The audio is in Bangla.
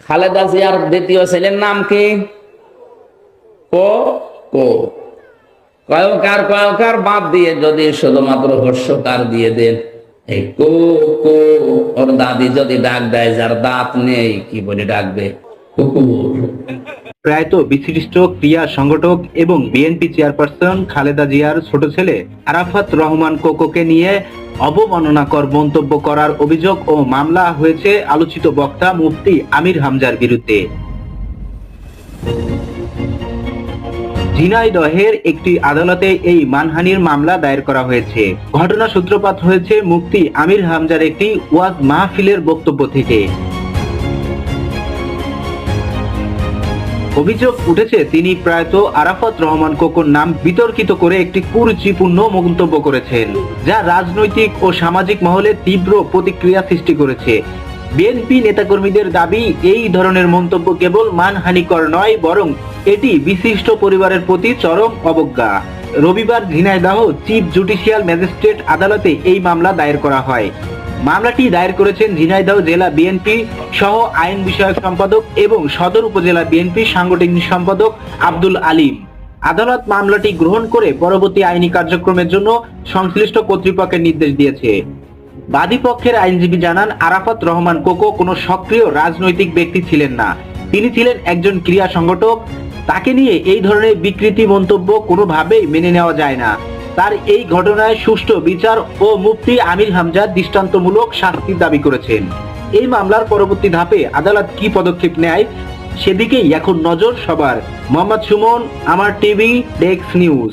খালেদা জিয়ার দ্বিতীয় ছেলের নাম কি? কো? কয়কার কয়কার বাদ দিয়ে যদি শুধুমাত্র হর্ষকার দিয়ে দেন। এই কো কো, ওর দাদি যদি ডাক দেয়, যার দাঁত নেই, কি বলে ডাকবে? বিশিষ্ট ক্রিয়া সংগঠক এবং বিএনপি চেয়ারপারসন খালেদা জিয়ার ছোট ছেলে আরাফাত রহমান কোকোকে নিয়ে অবমাননাকর মন্তব্য করার অভিযোগ ও মামলা হয়েছে আলোচিত বক্তা মুফতি আমির হামজার বিরুদ্ধে। ঝিনাইদহের একটি আদালতে এই মানহানির মামলা দায়ের করা হয়েছে। ঘটনা সূত্রপাত হয়েছে মুক্তি আমির হামজার একটি ওয়াজ মাহফিলের বক্তব্য থেকে। অভিযোগ উঠেছে, তিনি প্রায়ত আরাফাত রহমান কোকোর নাম বিতর্কিত করে একটি কুরুচিপূর্ণ মন্তব্য করেছেন, যা রাজনৈতিক ও সামাজিক মহলে তীব্র প্রতিক্রিয়া সৃষ্টি করেছে। বিএনপি নেতাকর্মীদের দাবি, এই ধরনের মন্তব্য কেবল মানহানিকর নয়, বরং এটি বিশিষ্ট পরিবারের প্রতি চরম অবজ্ঞা। রবিবার ঝিনাইদহ চিফ জুডিশিয়াল ম্যাজিস্ট্রেট আদালতে এই মামলা দায়ের করা হয়। মামলাটি দায়ের করেছেন ঝিনাইদহ জেলা বিএনপি সহ আইন বিষয়ক সম্পাদক এবং সদর উপজেলা বিএনপি সাংগঠনিক সম্পাদক আব্দুল আলিম। আদালত মামলাটি গ্রহণ করে পরবর্তী আইনি কার্যক্রমের জন্য সংশ্লিষ্ট কর্তৃপক্ষের নির্দেশ দিয়েছে। বাদী পক্ষের আইনজীবী জানান, আরাফাত রহমান কোকো কোনো সক্রিয় রাজনৈতিক ব্যক্তি ছিলেন না। তিনি ছিলেন একজন ক্রিয়া সংগঠক। তাকে নিয়ে এই ধরনের বিকৃতি মন্তব্য কোনোভাবেই মেনে নেওয়া যায় না। তার এই ঘটনায় সুষ্ঠু বিচার ও মুক্তি আমির হামজা দৃষ্টান্তমূলক শাস্তির দাবি করেছেন। এই মামলার পরবর্তী ধাপে আদালত কি পদক্ষেপ নেয় সেদিকেই এখন নজর সবার। মোহাম্মদ সুমন, আমার টিভি, ডেক্স নিউজ।